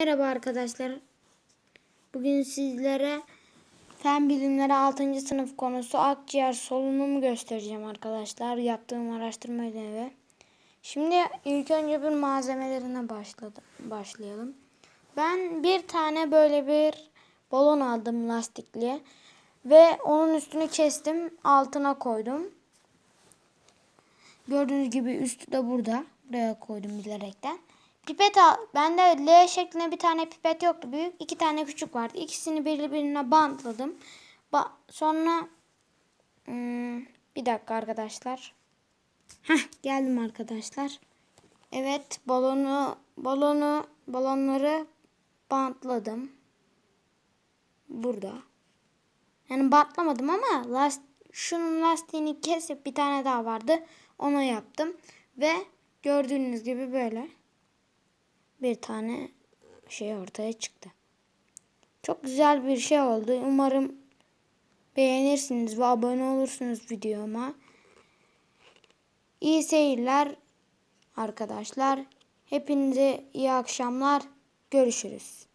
Merhaba arkadaşlar. Bugün sizlere fen bilimleri 6. sınıf konusu akciğer solunumu göstereceğim arkadaşlar. Yaptığım araştırma ödevi. Şimdi ilk önce bir malzemelerine başladım, başlayalım. Ben bir tane böyle bir balon aldım lastikli ve onun üstünü kestim, altına koydum. Gördüğünüz gibi üstü de burada. Buraya koydum bilerekten. Pipet al. Bende L şeklinde bir tane pipet yoktu. Büyük iki tane küçük vardı. İkisini birbirine bantladım. Ba sonra hmm, bir dakika arkadaşlar. Heh, geldim arkadaşlar. Evet balonu balonu balonları bantladım. Burada. Yani bantlamadım ama last, şunun lastiğini kesip bir tane daha vardı. Onu yaptım. Ve gördüğünüz gibi böyle bir tane şey ortaya çıktı. Çok güzel bir şey oldu. Umarım beğenirsiniz ve abone olursunuz videoma. İyi seyirler arkadaşlar. Hepinize iyi akşamlar. Görüşürüz.